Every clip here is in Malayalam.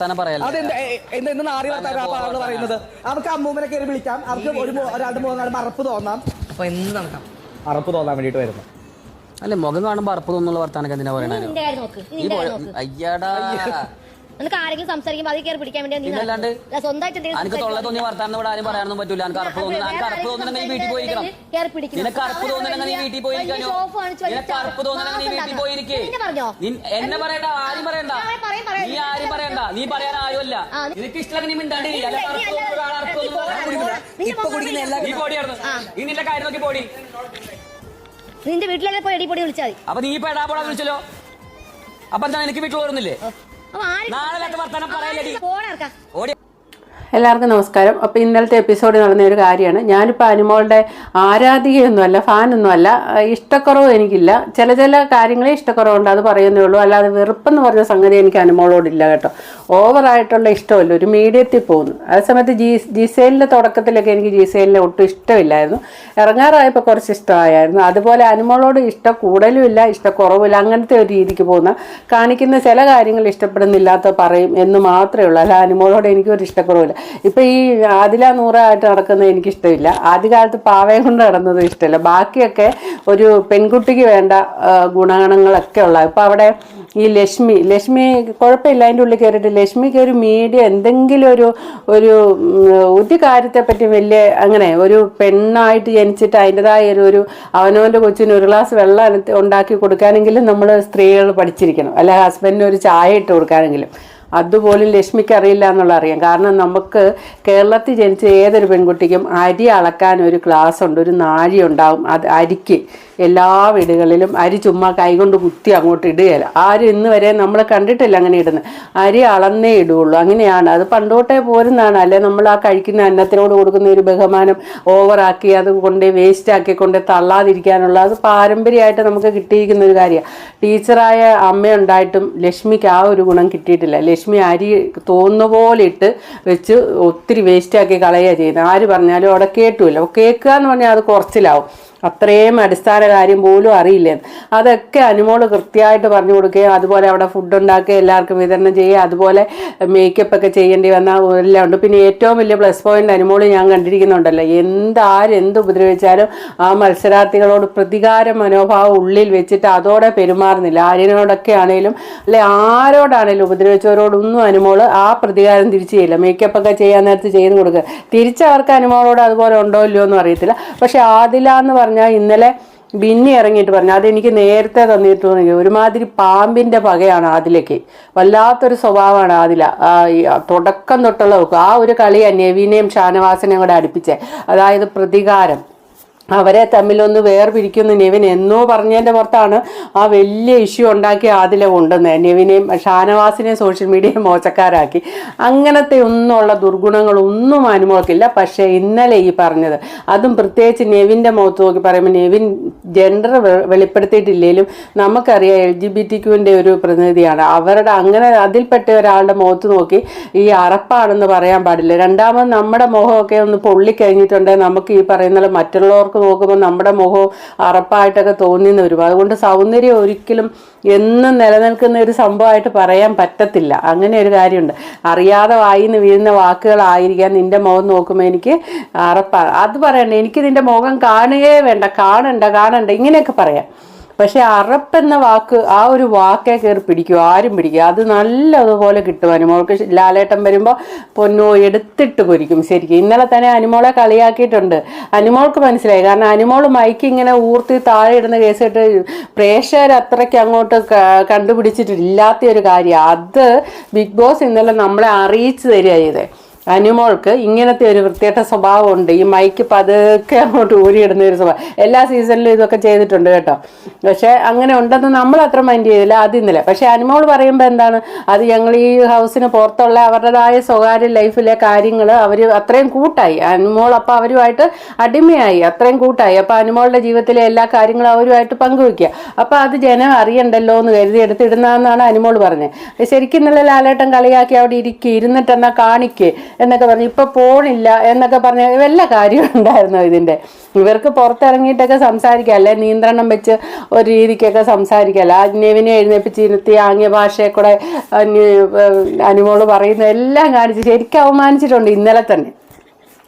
വർത്താനം പറയല്ലേ? അതെന്ത് എ- എന്ത് എന്ത് നാറി വർത്താനം അപ്പൊ ആൾ പറയുന്നത്? അവർക്ക് അമ്മൂമ്മനെ കയറി വിളിക്കാം. അവർക്ക് ഒരു രണ്ട് കാണുമ്പോൾ അറപ്പ് തോന്നാം. അപ്പൊ എന്ത് നടക്കാം? മറപ്പ് തോന്നാൻ വേണ്ടിട്ട് വരുന്നു. അല്ലെ മുഖം കാണുമ്പോ അറപ്പ് തോന്നുന്നുള്ള വർത്താനൊക്കെ എന്തിനാ പറയണേ? അയ്യാടാ. നിനക്ക് ആരെങ്കിലും സംസാരിക്കുമ്പോൾ അതിൽ കയറി പിടിക്കാൻ വേണ്ടി സ്വന്തമായിട്ട് എന്നെ പറയണ്ട ആരും പറയണ്ട. നീ ആരും പറയണ്ട. നീ പറയാൻ ആരുമല്ല ആ, നിനക്ക് ഇഷ്ടമല്ല നീ. നിന്റെ. കാര്യം നോക്കി പോടി. നിന്റെ വീട്ടിലെ പോയി എടി പൊടി വിളിച്ചാൽ മതി. അപ്പൊ നീ ഇപ്പൊ എടാപോടാ വിളിച്ചല്ലോ. അപ്പൊ എന്താ എനിക്ക് വീട്ടിൽ ഓർന്നില്ലേ നാളെ പറയല്ലേടി ഫോൺ ഇറക്കാം ഓടി എല്ലാവർക്കും നമസ്കാരം. അപ്പോൾ ഇന്നലത്തെ എപ്പിസോഡിൽ നടന്ന ഒരു കാര്യമാണ്. ഞാനിപ്പോൾ അനുമോളുടെ ആരാധികയൊന്നുമല്ല ഫാനൊന്നുമല്ല ഇഷ്ടക്കുറവ് എനിക്കില്ല. ചില ചില കാര്യങ്ങളെ ഇഷ്ടക്കുറവുണ്ട് അത് പറയുന്നേ ഉള്ളൂ. അല്ലാതെ വെറുപ്പെന്ന് പറഞ്ഞ സംഗതി എനിക്ക് അനുമോളോടില്ല കേട്ടോ. ഓവറായിട്ടുള്ള ഇഷ്ടമല്ല ഒരു മീഡിയത്തിൽ പോകുന്നു. അതേസമയത്ത് ജി ജിസേലിന്റെ തുടക്കത്തിലൊക്കെ എനിക്ക് ജിസേലിനെ ഒട്ടും ഇഷ്ടമില്ലായിരുന്നു. ഇറങ്ങാറായപ്പോൾ കുറച്ച് ഇഷ്ടമായിരുന്നു അതുപോലെ അനുമോളോട് ഇഷ്ടം കൂടുതലും ഇല്ല ഇഷ്ടക്കുറവില്ല അങ്ങനത്തെ ഒരു രീതിക്ക് പോകുന്ന കാണിക്കുന്ന ചില കാര്യങ്ങൾ ഇഷ്ടപ്പെടുന്നില്ലാത്ത പറയും എന്ന് മാത്രമേ ഉള്ളൂ. അല്ല അനുമോളോട് എനിക്കൊരു ഇഷ്ടക്കുറവില്ല ഇപ്പം ഈ ആദില നൂറായിട്ട് നടക്കുന്നത് എനിക്കിഷ്ടമില്ല. ആദ്യകാലത്ത് പാവയെ കൊണ്ട് നടന്നതും ഇഷ്ടമില്ല. ബാക്കിയൊക്കെ ഒരു പെൺകുട്ടിക്ക് വേണ്ട ഗുണഗണങ്ങളൊക്കെ ഉള്ള ഇപ്പം അവിടെ ഈ ലക്ഷ്മി ലക്ഷ്മി കുഴപ്പമില്ല അതിന്റെ ഉള്ളിൽ കയറിയിട്ട് ലക്ഷ്മിക്ക് ഒരു മീഡിയ എന്തെങ്കിലും ഒരു ഒരു ഒരു ഒരു കാര്യത്തെപ്പറ്റി വലിയ അങ്ങനെ ഒരു പെണ്ണായിട്ട് ജനിച്ചിട്ട് അതിന്റെതായ ഒരു ഒരു അവനവന്റെ കൊച്ചിന് ഒരു ഗ്ലാസ് വെള്ളം ഉണ്ടാക്കി കൊടുക്കാനെങ്കിലും നമ്മൾ സ്ത്രീകൾ പഠിച്ചിരിക്കണം. അല്ലെ ഹസ്ബൻഡിന് ഒരു ചായ ഇട്ട് കൊടുക്കാനെങ്കിലും. അതുപോലും ലക്ഷ്മിക്ക് അറിയില്ല എന്നുള്ള അറിയാം. കാരണം നമുക്ക് കേരളത്തിൽ ജനിച്ച ഏതൊരു പെൺകുട്ടിക്കും അരി അളക്കാൻ ഒരു ക്ലാസ് ഉണ്ട് ഒരു നാഴി ഉണ്ടാവും. അത് അരിക്ക് എല്ലാ വീടുകളിലും അരി ചുമ്മാ കൈകൊണ്ട് കുത്തി അങ്ങോട്ട് ഇടുകയില്ല. ആരും ഇന്ന് വരെ നമ്മൾ കണ്ടിട്ടില്ല അങ്ങനെ ഇടുന്നത്. അരി അളന്നേ ഇടുകയുള്ളൂ. അങ്ങനെയാണ്. അത് പണ്ടോട്ടേ പോരുന്നതാണ്. അല്ലെ നമ്മൾ ആ കഴിക്കുന്ന അന്നത്തിനോട് കൊടുക്കുന്ന ഒരു ബഹുമാനം ഓവറാക്കി അത് കൊണ്ട് വേസ്റ്റ് ആക്കി കൊണ്ട് തള്ളാതിരിക്കാനുള്ള അത് പാരമ്പര്യമായിട്ട് നമുക്ക് കിട്ടിയിരിക്കുന്ന ഒരു കാര്യമാണ്. ടീച്ചറായ അമ്മയുണ്ടായിട്ടും ലക്ഷ്മിക്ക് ആ ഒരു ഗുണം കിട്ടിയിട്ടില്ല. ലക്ഷ്മി അരി തോന്നുന്ന പോലെ ഇട്ട് വെച്ച് ഒത്തിരി വേസ്റ്റാക്കി കളയുക ചെയ്യുന്നത് ആര് പറഞ്ഞാലും അവിടെ കേട്ടുമില്ല കേൾക്കുക എന്ന് പറഞ്ഞാൽ അത് കുറച്ചിലാവും. അത്രയും അടിസ്ഥാന കാര്യം പോലും അറിയില്ല? അതൊക്കെ അനുമോൾ കൃത്യമായിട്ട് പറഞ്ഞു കൊടുക്കുകയും അതുപോലെ അവിടെ ഫുഡ് ഉണ്ടാക്കുക എല്ലാവർക്കും വിതരണം ചെയ്യുക അതുപോലെ മേക്കപ്പ് ഒക്കെ ചെയ്യേണ്ടി വന്ന എല്ലാം ഉണ്ട്. പിന്നെ ഏറ്റവും വലിയ പ്ലസ് പോയിന്റ് അനുമോൾ ഞാൻ കണ്ടിരിക്കുന്നുണ്ടല്ലോ. എന്താരെന്ത് ഉപദ്രവിച്ചാലും ആ മത്സരാർത്ഥികളോട് പ്രതികാര മനോഭാവം ഉള്ളിൽ വെച്ചിട്ട് അതോടെ പെരുമാറുന്നില്ല. ആര്യനോടൊക്കെ ആണെങ്കിലും അല്ലെ ആരോടാണേലും ഉപദ്രവിച്ചവരോടൊന്നും അനുമോൾ ആ പ്രതികാരം തിരിച്ചു ചെയ്യില്ല. മേക്കപ്പ് ഒക്കെ ചെയ്യാൻ നേരത്ത് ചെയ്ത് കൊടുക്കുക. തിരിച്ചവർക്ക് അനുമോളോട് അതുപോലെ ഉണ്ടോ ഇല്ലയോ ഒന്നും അറിയത്തില്ല. പക്ഷെ ആദില എന്ന് പറഞ്ഞാൽ ഇന്നലെ ബിന്നി ഇറങ്ങിയിട്ട് പറഞ്ഞു അതെനിക്ക് നേരത്തെ തന്നിട്ട് തോന്നി ഒരുമാതിരി പാമ്പിന്റെ പകയാണ് ആദിലേക്ക് വല്ലാത്തൊരു സ്വഭാവമാണ് ആദില. തുടക്കം തൊട്ടുള്ള ആ ഒരു കളിയാണ് നെവിനെയും ഷാനവാസിനെയും കൂടെ അടുപ്പിച്ചേ. അതായത് പ്രതികാരം. അവരെ തമ്മിലൊന്ന് വേർപിരിക്കുന്ന നെവിൻ എന്നോ പറഞ്ഞതിന്റെ പുറത്താണ് ആ വലിയ ഇഷ്യൂ ഉണ്ടാക്കി ആദില കൊണ്ടുവന്നത്. നെവിനെയും ഷാനവാസിനെയും സോഷ്യൽ മീഡിയയും മോശക്കാരാക്കി. അങ്ങനത്തെ ഒന്നുമുള്ള ദുർഗുണങ്ങളൊന്നും അനുഭവക്കില്ല. പക്ഷേ ഇന്നലെ ഈ പറഞ്ഞത്. അതും പ്രത്യേകിച്ച് നെവിന്റെ മുഖത്ത് നോക്കി പറയുമ്പോൾ നെവിൻ ജെൻഡർ വെളിപ്പെടുത്തിയിട്ടില്ലെങ്കിലും നമുക്കറിയാം എൽ ജി ബി ടി ക്യുവിന്റെ ഒരു പ്രതിനിധിയാണ്. അവരുടെ അങ്ങനെ അതിൽപ്പെട്ട ഒരാളുടെ മുഖത്ത് നോക്കി ഈ അറപ്പാണെന്ന് പറയാൻ പാടില്ല. രണ്ടാമത് നമ്മുടെ മുഖമൊക്കെ ഒന്ന് പൊള്ളിക്കഴിഞ്ഞിട്ടുണ്ടെങ്കിൽ നമുക്ക് ഈ പറയുന്ന മറ്റുള്ളവർക്ക് നോക്കുമ്പോൾ നമ്മുടെ മുഖവും അറപ്പായിട്ടൊക്കെ തോന്നിയെന്ന് വരും. അതുകൊണ്ട് സൗന്ദര്യം ഒരിക്കലും എന്നും നിലനിൽക്കുന്ന ഒരു സംഭവമായിട്ട് പറയാൻ പറ്റത്തില്ല. അങ്ങനെ ഒരു കാര്യമുണ്ട്. അറിയാതെ വായിന്ന് വീഴുന്ന വാക്കുകളായിരിക്കാം നിന്റെ മുഖം നോക്കുമ്പോൾ എനിക്ക് അറപ്പാ. അത് പറയണ്ട. എനിക്ക് നിന്റെ മുഖം കാണുകയേ വേണ്ട. കാണണ്ട കാണണ്ട. ഇങ്ങനെയൊക്കെ പറയാം. പക്ഷെ അറപ്പെന്ന വാക്ക് ആ ഒരു വാക്കേ കയറി പിടിക്കും ആരും പിടിക്കും. അത് നല്ലതുപോലെ കിട്ടും അനുമോൾക്ക് ലാലേട്ടൻ വരുമ്പോൾ പൊന്നോ എടുത്തിട്ട് പൊരിക്കും ശരിക്കും. ഇന്നലെ തന്നെ അനുമോളെ കളിയാക്കിയിട്ടുണ്ട്. അനുമോൾക്ക് മനസ്സിലായി. കാരണം അനുമോൾ മൈക്ക് ഇങ്ങനെ ഊർത്തി താഴെ ഇടുന്ന കേസ് കേട്ട് പ്രേക്ഷകർ അത്രയ്ക്ക് അങ്ങോട്ട് കണ്ടുപിടിച്ചിട്ടില്ലാത്ത ഒരു കാര്യം. അത് ബിഗ് ബോസ് ഇന്നലെ നമ്മളെ അറിയിച്ചു തരിക ചെയ്തേ. അനുമോൾക്ക് ഇങ്ങനത്തെ ഒരു വൃത്തികെട്ട സ്വഭാവമുണ്ട്. ഈ മൈക്ക് പതുക്കെ അങ്ങോട്ട് ഊരിയിടുന്ന ഒരു സ്വഭാവം. എല്ലാ സീസണിലും ഇതൊക്കെ ചെയ്തിട്ടുണ്ട് കേട്ടോ. പക്ഷേ അങ്ങനെ ഉണ്ടെന്ന് നമ്മൾ അത്ര മൈൻഡ് ചെയ്തില്ല ഇന്നലെ പക്ഷെ അനുമോൾ പറയുമ്പോൾ എന്താണ്? അത് ഞങ്ങൾ ഈ ഹൗസിന് പുറത്തുള്ള അവരുടേതായ സ്വകാര്യ ലൈഫിലെ കാര്യങ്ങൾ അവർ അത്രയും കൂട്ടായി. അനുമോൾ അപ്പോൾ അവരുമായിട്ട് അടിമയായി. അത്രയും കൂട്ടായി. അപ്പോൾ അനുമോളുടെ ജീവിതത്തിലെ എല്ലാ കാര്യങ്ങളും അവരുമായിട്ട് പങ്കുവെക്കുക അപ്പോൾ അത് ജനം അറിയണ്ടല്ലോ എന്ന് കരുതി എടുത്തിടുന്നതെന്നാണ് അനുമോൾ പറഞ്ഞത്. ശരിക്കും ഇന്നലെ ലാലേട്ടൻ കളിയാക്കി അവിടെ ഇരിക്കുക ഇരുന്നിട്ട് എന്നാ കാണിക്കേ. എന്നൊക്കെ പറഞ്ഞു ഇപ്പൊ പോണില്ല എന്നൊക്കെ പറഞ്ഞ വല്ല കാര്യം ഉണ്ടായിരുന്നു ഇതിന്റെ? ഇവർക്ക് പുറത്തിറങ്ങിയിട്ടൊക്കെ സംസാരിക്കാം അല്ലെ? നിയന്ത്രണം വെച്ച് ഒരു രീതിക്കൊക്കെ സംസാരിക്കല്ല അന്യവിനെ എഴുന്നേപ്പിച്ച് ഇരുത്തി ആംഗ്യ ഭാഷയെ കൂടെ അനുമോൾ പറയുന്ന എല്ലാം കാണിച്ച് ശരിക്കും അവമാനിച്ചിട്ടുണ്ട് ഇന്നലെ തന്നെ.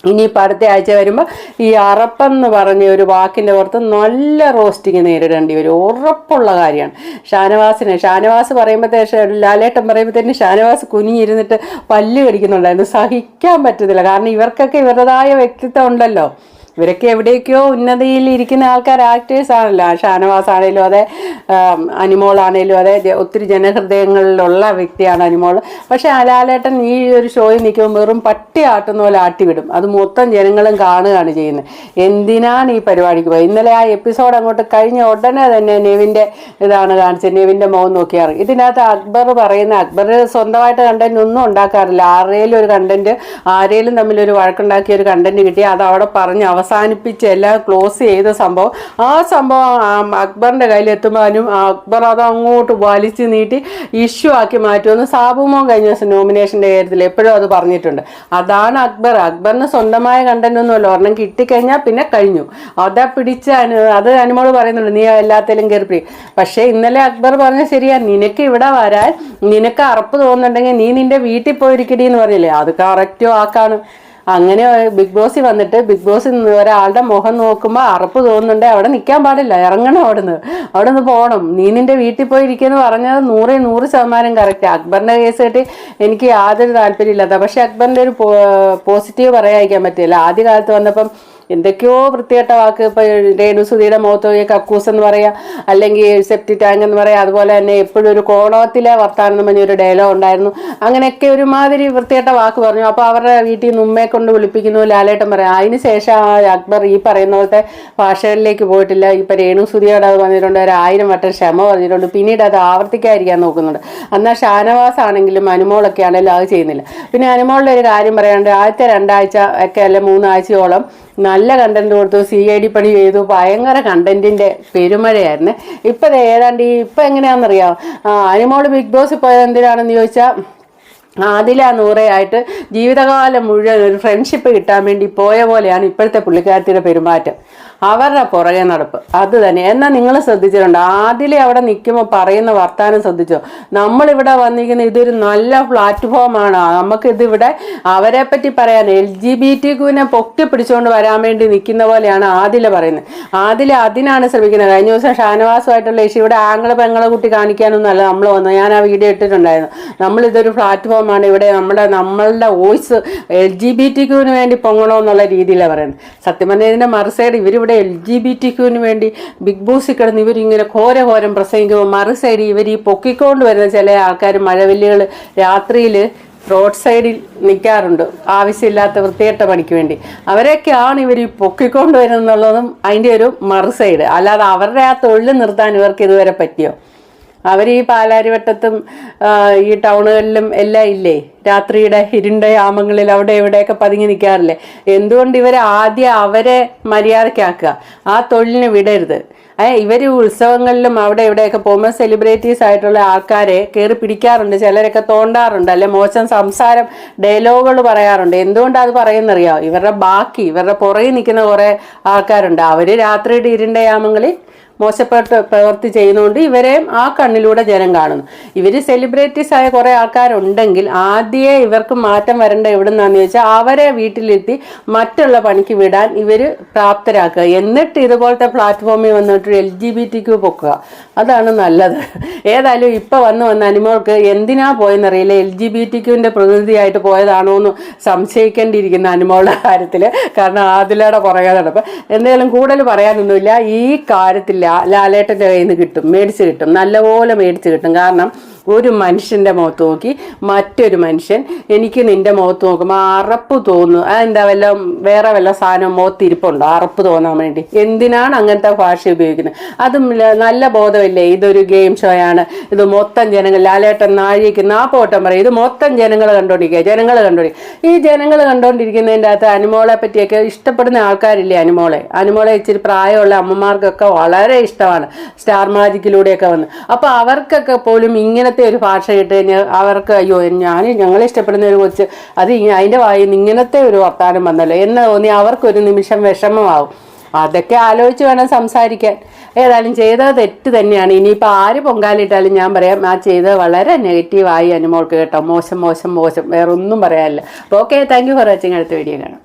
ഇനിയിപ്പോൾ അടുത്ത ആഴ്ച വരുമ്പോൾ ഈ അറപ്പെന്ന് പറഞ്ഞ ഒരു വാക്കിന്റെ പുറത്ത് നല്ല റോസ്റ്റിങ് നേരിടേണ്ടി വരും. ഉറപ്പുള്ള കാര്യമാണ്. ഷാനവാസിനെ ഷാനവാസ് പറയുമ്പോഴത്തേ ലാലേട്ടൻ പറയുമ്പോഴത്തേന് ഷാനവാസ് കുനിഞ്ഞിരുന്നിട്ട് പല്ല് കടിക്കുന്നുണ്ടായിരുന്നു. സഹിക്കാൻ പറ്റത്തില്ല. കാരണം ഇവർക്കൊക്കെ ഇവരുടേതായ വ്യക്തിത്വം ഉണ്ടല്ലോ. ഇവരൊക്കെ എവിടേക്കോ ഉന്നതിയിൽ ഇരിക്കുന്ന ആൾക്കാർ ആക്ടേഴ്സ് ആണല്ലോ. ഷാനവാസ് ആണേലും അതെ അനിമോൾ ആണേലും അതെ ഒത്തിരി ജനഹൃദയങ്ങളിലുള്ള വ്യക്തിയാണ് അനിമോൾ. പക്ഷെ അലാലേട്ടൻ ഈ ഒരു ഷോയിൽ നിൽക്കുമ്പോൾ വെറും പട്ടി ആട്ടുന്ന പോലെ ആട്ടിവിടും. അത് മൊത്തം ജനങ്ങളും കാണുകയാണ് ചെയ്യുന്നത്. എന്തിനാണ് ഈ പരിപാടിക്ക് പോയത്? ഇന്നലെ ആ എപ്പിസോഡ് അങ്ങോട്ട് കഴിഞ്ഞ ഉടനെ തന്നെ നെവിന്റെ ഇതാണ് കാണിച്ചത്. നെവിന്റെ മുഖം നോക്കിയാറ് ഇതിനകത്ത് അക്ബർ പറയുന്ന അക്ബർ സ്വന്തമായിട്ട് കണ്ടന്റ് ഒന്നും ഉണ്ടാക്കാറില്ല. ആരേലും ഒരു കണ്ടന്റ് ആരേലും തമ്മിൽ ഒരു വഴക്കുണ്ടാക്കിയ ഒരു കണ്ടന്റ് കിട്ടി അത് അവിടെ പറഞ്ഞ് അവസാനിപ്പിച്ച് എല്ലാം ക്ലോസ് ചെയ്ത സംഭവം. ആ സംഭവം അക്ബറിന്റെ കയ്യിൽ എത്തുമ്പോഴും അക്ബർ അത് അങ്ങോട്ട് വലിച്ചു നീട്ടി ഇഷ്യൂ ആക്കി മാറ്റുമെന്ന് സാബുമോൻ കഴിഞ്ഞ ദിവസം നോമിനേഷന്റെ കാര്യത്തിൽ എപ്പോഴും അത് പറഞ്ഞിട്ടുണ്ട്. അതാണ് അക്ബർ. അക്ബറിന് സ്വന്തമായ കണ്ടന്റ് ഒന്നുമല്ല. ഒരെണ്ണം കിട്ടിക്കഴിഞ്ഞാൽ പിന്നെ കഴിഞ്ഞു. അതാ പിടിച്ച അത് അനുമോൾ പറയുന്നുണ്ട് നീ എല്ലാത്തിലും കയറി പക്ഷേ ഇന്നലെ അക്ബർ പറഞ്ഞ ശരിയാ. നിനക്ക് ഇവിടെ വരാൻ നിനക്ക് അറപ്പ് തോന്നുന്നുണ്ടെങ്കിൽ നീ നിന്റെ വീട്ടിൽ പോയിരിക്കടി എന്ന് പറഞ്ഞില്ലേ? അത് കറക്റ്റോ ആക്കാണ്. അങ്ങനെ ബിഗ് ബോസിൽ വന്നിട്ട് ബിഗ് ബോസിൽ ഒരാളുടെ മുഖം നോക്കുമ്പോൾ അറപ്പ് തോന്നുന്നുണ്ട്. അവിടെ നിൽക്കാൻ പാടില്ല. ഇറങ്ങണം അവിടുന്ന്. അവിടെ നിന്ന് പോകണം നീ നിന്റെ വീട്ടിൽ പോയി ഇരിക്കുമെന്ന് പറഞ്ഞത് നൂറ് നൂറ് ശതമാനം കറക്റ്റ് അക്ബറിന്റെ കേസ് കേട്ട് എനിക്ക് യാതൊരു താല്പര്യമില്ലാത്ത പക്ഷേ അക്ബറിന്റെ ഒരു പോസിറ്റീവ് പറയാതിരിക്കാൻ പറ്റില്ല. ആദ്യ കാലത്ത് വന്നപ്പം എന്തൊക്കെയോ വൃത്തികെട്ട വാക്ക് ഇപ്പൊ രേണുസുതിയുടെ മുഖത്ത് കക്കൂസ് എന്ന് പറയാ അല്ലെങ്കിൽ സെപ്റ്റി ടാങ്ക് എന്ന് പറയാം അതുപോലെ തന്നെ എപ്പോഴും ഒരു കോണത്തിലെ വർത്താനം എന്ന് പറഞ്ഞൊരു ഡയലോഗ് ഉണ്ടായിരുന്നു. അങ്ങനെയൊക്കെ ഒരുമാതിരി വൃത്തികെട്ട വാക്ക് പറഞ്ഞു. അപ്പോൾ അവരുടെ വീട്ടിൽ നിന്ന് ഉമ്മയെ കൊണ്ട് വിളിപ്പിക്കുന്നു ലാലേട്ടൻ പറയാം അതിന് ശേഷം അക്ബർ ഈ പറയുന്ന പോലത്തെ ഭാഷകളിലേക്ക് പോയിട്ടില്ല. ഇപ്പൊ രേണുസുതിയോട് അത് പറഞ്ഞിട്ടുണ്ട് ഒരു ആയിരം വട്ടം ക്ഷമ പറഞ്ഞിട്ടുണ്ട്. പിന്നീട് അത് ആവർത്തിക്കാതിരിക്കാൻ നോക്കുന്നുണ്ട്. എന്നാൽ ഷാനവാസ് ആണെങ്കിലും അനുമോളൊക്കെ ആണെങ്കിലും അത് ചെയ്യുന്നില്ല. പിന്നെ അനുമോളുടെ ഒരു കാര്യം പറയാണ്ട് ആദ്യത്തെ രണ്ടാഴ്ച ഒക്കെ അല്ലെ മൂന്നാഴ്ചയോളം കണ്ടന്റ് കൊടുത്തു സി ഐ ഡി പണി ചെയ്തു ഭയങ്കര കണ്ടന്റിന്റെ പെരുമഴയായിരുന്നു. ഇപ്പൊ ഏതാണ്ട് ഈ ഇപ്പൊ എങ്ങനെയാണെന്നറിയാം? അനിമോൾ ബിഗ് ബോസ് പോയത് എന്തിനാണെന്ന് ചോദിച്ചാൽ ആദില നൂറയായിട്ട് ജീവിതകാലം മുഴുവൻ ഒരു ഫ്രണ്ട്ഷിപ്പ് കിട്ടാൻ വേണ്ടി പോയ പോലെയാണ് ഇപ്പോഴത്തെ പുള്ളിക്കാരത്തിയുടെ പെരുമാറ്റം. അവരുടെ പുറകെ നടപ്പ്. അത് തന്നെ. എന്നാൽ നിങ്ങൾ ശ്രദ്ധിച്ചിട്ടുണ്ട്? ആദ്യം അവിടെ നിൽക്കുമ്പോൾ പറയുന്ന വർത്താനം ശ്രദ്ധിച്ചോ? നമ്മളിവിടെ വന്നിരിക്കുന്ന ഇതൊരു നല്ല പ്ലാറ്റ്ഫോമാണ്. നമുക്ക് ഇതിവിടെ അവരെ പറ്റി പറയാൻ എൽ ജി ബി ടി കുവിനെ പൊക്കി പിടിച്ചുകൊണ്ട് വരാൻ വേണ്ടി നിൽക്കുന്ന പോലെയാണ് ആദില പറയുന്നത്. ആദില അതിനാണ് ശ്രമിക്കുന്നത്. കഴിഞ്ഞ ദിവസം ഷാനവാസുമായിട്ടുള്ള ഇഷ്യൂ ഇവിടെ ആംഗ്ല പെങ്ങളെ കുട്ടി കാണിക്കാനൊന്നുമല്ല നമ്മൾ വന്നു ഞാൻ ആ വീഡിയോ ഇട്ടിട്ടുണ്ടായിരുന്നു. നമ്മളിതൊരു പ്ലാറ്റ്ഫോമാണ്. ഇവിടെ നമ്മുടെ നമ്മളുടെ voice L G B T ക്യൂവിന് വേണ്ടി പൊങ്ങണമെന്നുള്ള രീതിയിലാണ് പറയുന്നത്. സത്യം പറഞ്ഞാൽ മറുസൈഡ് ഇവരിവിടെ എൽ ജി ബി ടി ക്യൂവിന് വേണ്ടി ബിഗ് ബോസിൽ കിടന്ന് ഇവരിങ്ങനെ ഘോര ഘോരം പ്രസംഗിക്കുമ്പോൾ മറുസൈഡ് ഇവർ ഈ പൊക്കിക്കൊണ്ട് വരുന്ന ചില ആൾക്കാർ മഴവെല്ലുകൾ രാത്രിയിൽ റോഡ് സൈഡിൽ നിൽക്കാറുണ്ട്. ആവശ്യമില്ലാത്ത വൃത്തികെട്ട പണിക്ക് വേണ്ടി. അവരെയൊക്കെയാണ് ഇവർ ഈ പൊക്കിക്കൊണ്ട് വരുന്നുള്ളതും അതിന്റെ ഒരു മറു സൈഡ്. അല്ലാതെ അവരുടെ ആ തൊഴിൽ നിർത്താൻ ഇവർക്ക് ഇതുവരെ പറ്റിയോ? അവർ ഈ പാലാരിവട്ടത്തും ഈ ടൗണുകളിലും എല്ലാം ഇല്ലേ? രാത്രിയുടെ ഇരുണ്ട യാമങ്ങളിൽ അവിടെ ഇവിടെയൊക്കെ പതുങ്ങി നിൽക്കാറില്ലേ? എന്തുകൊണ്ട് ഇവരെ ആദ്യം അവരെ മര്യാദക്കാക്കുക ആ തൊഴിലിന് വിടരുത്. ഏ ഇവർ ഉത്സവങ്ങളിലും അവിടെ ഇവിടെയൊക്കെ പോകുമ്പോൾ സെലിബ്രിറ്റീസ് ആയിട്ടുള്ള ആൾക്കാരെ കയറി പിടിക്കാറുണ്ട് ചിലരൊക്കെ തോണ്ടാറുണ്ട് അല്ലെ മോശം സംസാരം ഡയലോഗുകൾ പറയാറുണ്ട്. എന്തുകൊണ്ടാണ് അത് പറയുന്നറിയാം? ഇവരുടെ ബാക്കി ഇവരുടെ പുറകിൽ നിൽക്കുന്ന കുറേ ആൾക്കാരുണ്ട്. അവർ രാത്രിയുടെ ഇരുണ്ട യാമങ്ങളിൽ മോശപ്പെട്ട പ്രവൃത്തി ചെയ്യുന്നതുകൊണ്ട് ഇവരെയും ആ കണ്ണിലൂടെ ജനം കാണുന്നു. ഇവർ സെലിബ്രിറ്റീസ് ആയ കുറേ ആൾക്കാരുണ്ടെങ്കിൽ ആദ്യേ ഇവർക്ക് മാറ്റം വരേണ്ട എവിടുന്നാന്ന് ചോദിച്ചാൽ അവരെ വീട്ടിലെത്തി മറ്റുള്ള പണിക്ക് വിടാൻ ഇവർ പ്രാപ്തരാക്കുക. എന്നിട്ട് ഇതുപോലത്തെ പ്ലാറ്റ്ഫോമിൽ വന്നിട്ട് എൽ ജി ബി ടിക്ക് പൊക്കുക. അതാണ് നല്ലത്. ഏതായാലും ഇപ്പോൾ വന്ന് വന്ന അനിമോൾക്ക് എന്തിനാ പോയെന്നറിയില്ല. എൽ ജി ബി ടിക്കുവിന്റെ പ്രതിനിധിയായിട്ട് പോയതാണോ എന്ന് സംശയിക്കേണ്ടിയിരിക്കുന്ന അനിമോളുടെ കാര്യത്തിൽ കാരണം ആദിലയുടെ പുറകെ നടപ്പ്. എന്തെങ്കിലും കൂടുതൽ പറയാനൊന്നുമില്ല. ഈ കാര്യത്തിൽ ലാലേട്ടന്റെ കയ്യിൽ നിന്ന് കിട്ടും. മേടിച്ച് കിട്ടും. നല്ലപോലെ മേടിച്ച് കിട്ടും. കാരണം ഒരു മനുഷ്യന്റെ മുഖത്ത് നോക്കി മറ്റൊരു മനുഷ്യൻ എനിക്ക് നിന്റെ മുഖത്ത് നോക്കുമ്പോൾ അറപ്പ് തോന്നുന്നു. അതെന്താ വല്ല വേറെ വല്ല സാധനം മുഖത്തിരിപ്പുണ്ടോ അറപ്പ് തോന്നാൻ വേണ്ടി. എന്തിനാണ് അങ്ങനത്തെ ഭാഷ ഉപയോഗിക്കുന്നത്? അതും നല്ല ബോധമില്ലേ? ഇതൊരു ഗെയിം ഷോ ആണ്. ഇത് മൊത്തം ജനങ്ങൾ ലാലേട്ടൻ നാഴിക്ക് ആ പോട്ടം പറയും. ഇത് മൊത്തം ജനങ്ങൾ കണ്ടോണ്ടിരിക്കുക. ജനങ്ങൾ കണ്ടോണ്ടിരിക്കുക. ഈ ജനങ്ങൾ കണ്ടോണ്ടിരിക്കുന്നതിന്റെ അകത്ത് അനുമോളെ പറ്റിയൊക്കെ ഇഷ്ടപ്പെടുന്ന ആൾക്കാരില്ലേ അനുമോളെ? അനുമോളെ ഇച്ചിരി പ്രായമുള്ള അമ്മമാർക്കൊക്കെ വളരെ ഇഷ്ടമാണ്. സ്റ്റാർ മാജിക്കിലൂടെയൊക്കെ വന്ന്. അപ്പോൾ അവർക്കൊക്കെ പോലും ഇങ്ങനത്തെ ഇങ്ങനത്തെ ഒരു ഭാഷ ഇട്ട് കഴിഞ്ഞാൽ അവർക്ക് അയ്യോ ഞാൻ ഞങ്ങളെ ഇഷ്ടപ്പെടുന്ന ഒരു കൊച്ച് അത് അതിന്റെ വായി വായിൽ നിന്ന് ഇങ്ങനത്തെ ഒരു വർത്താനം വന്നല്ലോ. എന്ന് തോന്നി അവർക്കൊരു നിമിഷം വിഷമമാവും. അതൊക്കെ ആലോചിച്ച് വേണം സംസാരിക്കാൻ. ഏതായാലും ചെയ്തത് തെറ്റ് തന്നെയാണ്. ഇനിയിപ്പോൾ ആര് പൊങ്കാലിട്ടാലും ഞാൻ പറയാം ആ ചെയ്തത് വളരെ നെഗറ്റീവായി അനുമോൾക്ക് കേട്ടോ. മോശം മോശം മോശം. വേറെ ഒന്നും പറയാനില്ല. അപ്പോൾ okay thank you for watching അടുത്ത വീഡിയോ കാണാം.